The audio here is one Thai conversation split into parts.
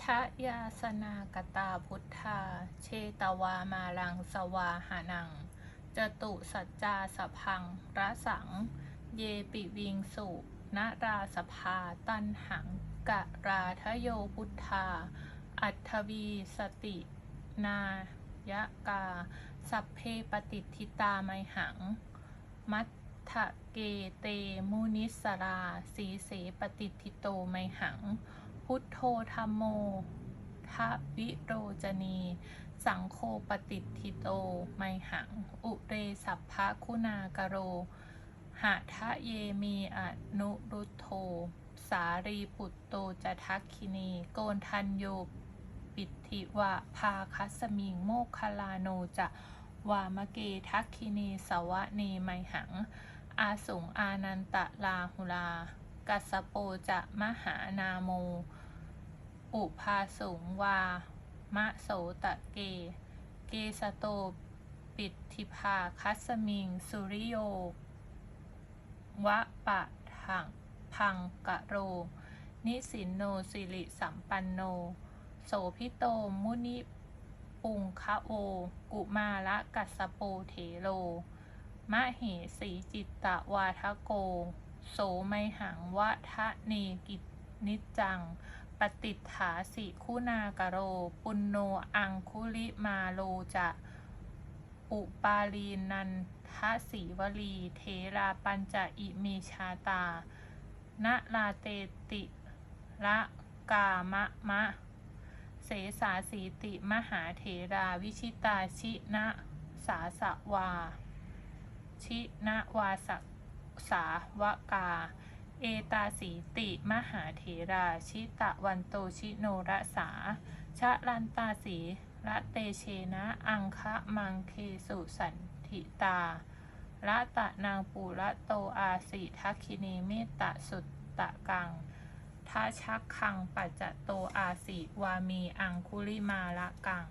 ชะยาสนากตาพุทธา เชตวามาลังสวาหานัง จตุสัจจาสพังระสัง เยปิวิงสุนาราสภาตันหังกะราทโยพุทธา อัทวีสติ นายกา สัพเพปฏิทิตาไมหัง มัทธเกเตมุนิสรา สีเสปฏิทิโตไมหัง พุทโธธรรมโมทวิโรจนี สังโฆปฏิทิโต ไมหัง อุเรสัพพะคุณากโร หาทะเยมีอนุรุตโธสารีปุตโตจะทักคินี โกนทันโยปิติวะพาคัสมิงโมคลาโนจะวามเกทักคินีสวะเนไมหัง อาสุงอานันตะลาหุลา กัสสโปจะมหานาโม อุภาสุงวา มะโสตะเก เกสโต ปิตทิภาคัสมิง สุริโยวะปะถังพังกะโร นิสินโนสิริสัมปันโน โสพิโตมุนิปุงคะโอ กุมาละกัสโปเถโลมะเหสีจิตตะวาทะโก โสไมหังวะทะเนกินิจัง ปฏิฐาสิคุณากโร ปุณโนอังคุลิมาโลจะอุปาลีนันทสีวลี เทราปัญจะอิเมชาตานะลาเตติละกามะมะ เสสาสีติมหาเถราวิชิตาชินะสาสวา ชินะวาสสาวกา เอตาสีติ มหาเถราชิตะวันโตชิโนระสา ชะลันตาสีระเตเชนะ อังคะมังเคสุสันทิตาละตะนางปูระโตอาสิทักคินีเมตตะสุตตะกังทาชักคังปัจจโตอาสิวามีอังคุลิมาละกัง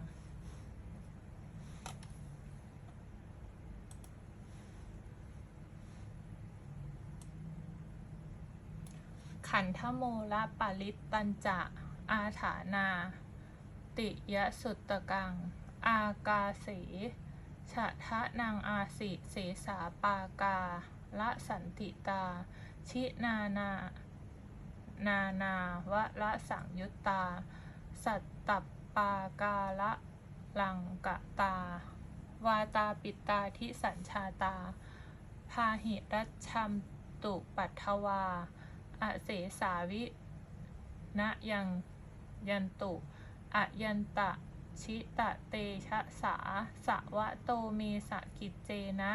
ขันธโมละปาลิตตัญจะอาถานา ติยะสุตตะกัง อากาเสชะทะนางอาสิเสสาปากาละสันติตา ชินานานานาวะละสังยุตตา สัตตปปากาละลังกะตา วาตาปิตาทิสัญชาตา พาหิรัชชัมตุปัทวา อเสสาวินะยังยันตุอยันตะชิตะเตชะสาสะวะโตเมสะกิจเจนะ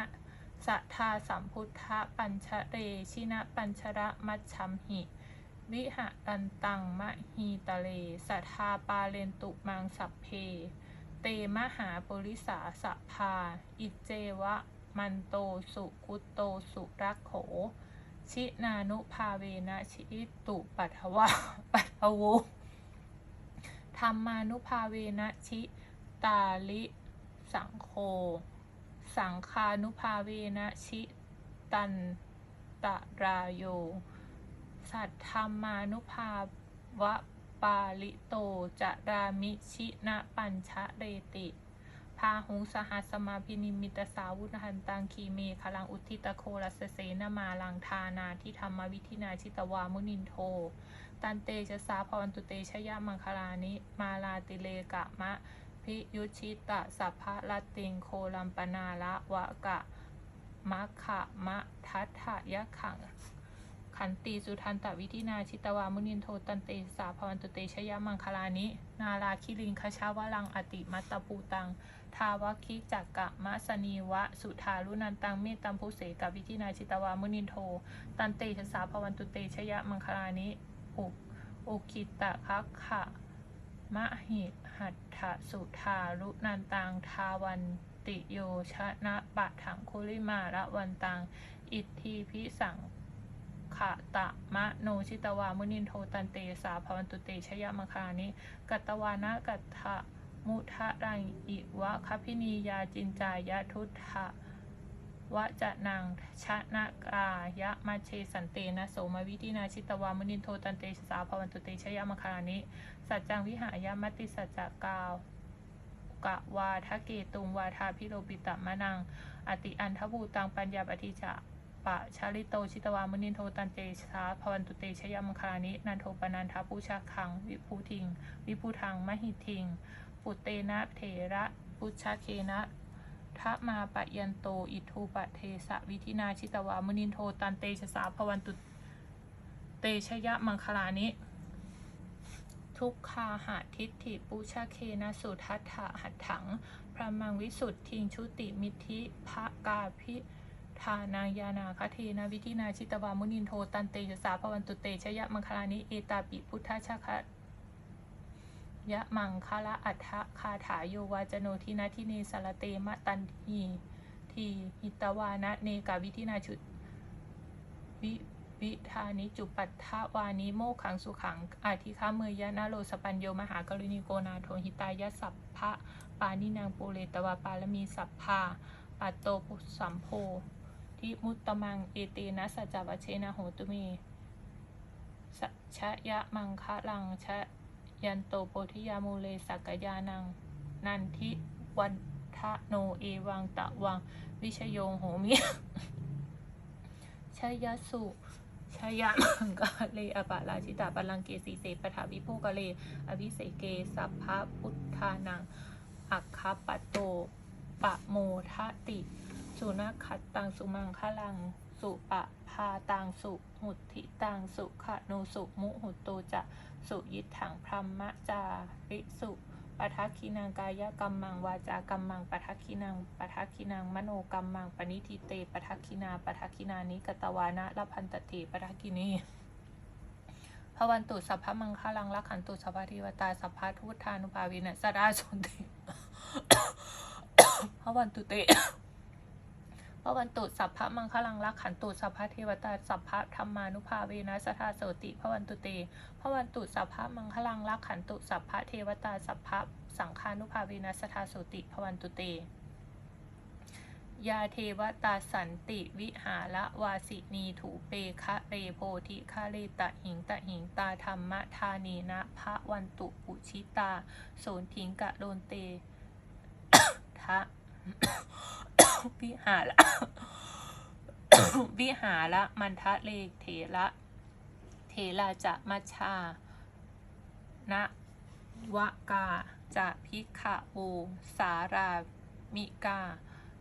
สัทธาสัมพุทธปัญชเรชินะปัญชระมัชชัมหิ วิหะตันตังมะฮีตะเลสัทธาปาเลนตุมังสัพเพ เตมหาปุริสาสะพาอิจเจวะ มันโตสุกุตโตสุรักโข ชินานุภาเวนะชิตุปัทวาปัทโวธรรมานุภาเวนะชิตาลิสังโฆสังคานุภาเวนะชิตันตรายโย สัทธรรมานุภาวะปาลิโต จะรามิชินะปัญชะเรติ พาหุงสหัสมาพินิมิตสาวุธหันตังคีเมพลังอุทิตโครัสเสนมาลังทานาทิธรรมวิธินาชิตวามุนินโท ตันเตจะสาพรตุเตชยมังคลานิมาลาติเลกะมะ พิยุชิตะสัพพะละติงโคลัมปนาละวะกะมะขะมะทัตถะยะขังขันติสุทันตวิธินาชิตวามุนินโทตันเตสาพรตุเตชยมังคลานิ นาราคิริงคชาวลังอติมัตตปูตัง ทาวคิจักกะมะสนีวะ สุทารุนันตังเมตตัมพุเสกวิธินาชิตวามุนินโท ตันเตชะสาพวันตุเตชยะมังคลานิอุอุคิตะคักขะมะหิหัตถสุทารุนันตังทาวันติโยชนะปะถังคุลิมาระวันตัง อิทธิพิสังขะตะมะโนชิตวามุนินโทตันเตสาพวันตุเตชยะมังคลานิกัตวานะกัตถะ มุทะรังอิวะคพินียาจินจายะทุตถะวะจะนางชะนากายะมาเชสันเตนะโสมวิธินาชิตวามุนินโทตันเตชะสาภวันตุเตชยามคารานิสัจจังวิหายามติสัจจกาวกะวาทะเกตุงวาทาพิโรปิตะมะนัง อติอันทบูตังปัญญาปฏิจะปะชาลิโตชิตวามุนินโทตันเตชาภวันตุเตชยามคลานินันโทปนันทาปูชาคัง วิภูทิง วิภูทังมหิทิง ปุเตนะเถระปุชาเคนะทะมาปะยันโต อิทูปะเทสะวิธินาชิตวามุนินโทตันเตชะสาภวันตุเตชยะมังคลานิ ทุกคาหาทิฏฐิปุชาเคนะสุทัตถะหัตถัง พระมังวิสุทธิงชุติมิธิภะกาพิธานายานาคเทนาวิธินาชิตวามุนินโทตันเตยสาภวันตุเตชยะมังคลานิ เอตาปิพุทธชาคะ ยะมังคละอัฏฐคาถาโยวาจโนทินาทิเนสารเตมะตันทีทีหิตวานะเนกาวิธินาชุวิวิธานิจุปัฏฐวานิโมขังสุขัง อาทิคาเมยยะนาโลสปัญโยมหากรุณิโกนาโทหิตายะสัพพะปานินางปูเรตวาปาลมีสัพพาปัตโตปุสัมโพทิมุตตมัง เอเตนะสัจวัเชนะโหตุเมสัชยะมังคะลังชะ ยันโตโพธิยามูเลสักยานัง นันทิวันทะโนเอวังตะวัง วิชโยงโหมิชยสุชยะมังกะเลอปะราชิตาปลังเกสีเสปถาวิโภกะเล อภิเสเกสัพพะพุทธานัง อัคคปะโต ปะโมทะติ สุนัขขัดตังสุมังคลัง สุปะพาตังสุหุติตังสุขะโนสุมุหุโตจะสุยิทถังพรหมจาริสุปทักขินังกายกรรมมังวาจากรรมมังปทักขินังปทักขินังมโนกรรมมังปณิทิเตปทักขินาปทักขินานิกตวานะละพันตเถปทักขินีพวันตุสัพพะมังคลังลักขันตุสัพพะเทิวตาสัพพะทุตธานุภาวินะสดาสนติพวันตุเต พวันตุสัพพะมังคลังลักขันตุสัพพะเทวตาสัพพะธรรมานุภาเวนะสทาโสติพวันตุเตพวันตุสัพพะมังคลังลักขันตุสัพพะเทวตาสัพพะสังฆานุภาเวนะสทาโสติพวันตุเตยาเทวตาสันติวิหาระวาสินีถูเปคะเรโพธิคะเรตะหิงตะหิงตาธรรมทานีนะพระวันตุปุชิตาโสนทิงกะโลนเตทะ วิหาระวิหารละมันทะเลเถระเทราจะมัชานะวะกาจะพิกขะโวสารามิกา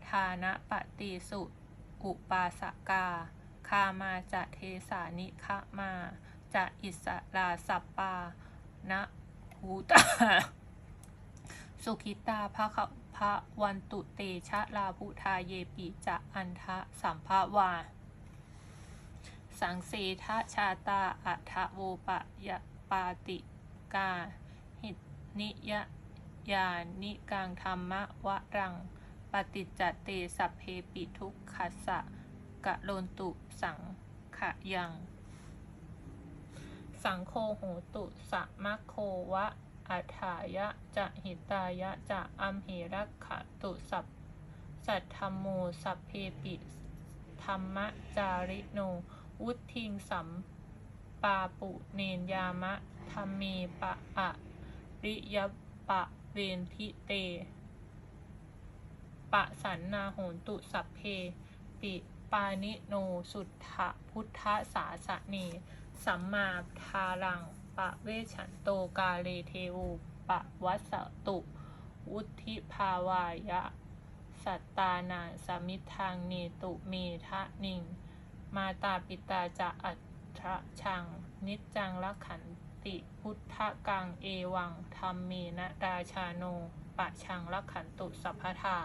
ทานะปฏิสุอุปาสกา คามาจะเทสานิคะมา จะอิสราสัปปานะภูตา สุขิตาพระขพระวันตุเตชะลาภุทาเยปิจะอันทะสัมภาวา สังเสทชาตาอัทโวปะยะปาติกา หิตนิยะยานิกังธรรมะวะรัง ปฏิจจเตสัพเพปิทุกขัสสะกะโลนตุสังขะยัง สังโฆโหตุสะมะโควะ อัฏฐายะจะหิตายะจะอัมเหรักขะตุสัพสัทธรรมโมสัพเพปิธรรมจาริโน วุทิงสัมปาปุเนนยามะธรรมเมปะอะริยปะเวนทิเต ปะสันนาโหนตุสัพเพ ปิปานิโนสุทธะพุทธสาสเน สัมมาทารัง ปะเวชันโตกาเลเทวูปะวัสสตุ วุธิภาวายะ สัตตานาสมิทางเนตุเมทะนิง มาตาปิตาจะอัตถะชัง นิจจังลักขันติพุทธกังเอวังธรรมเมนะราชาโนปะชังลักขันตุสัพพทา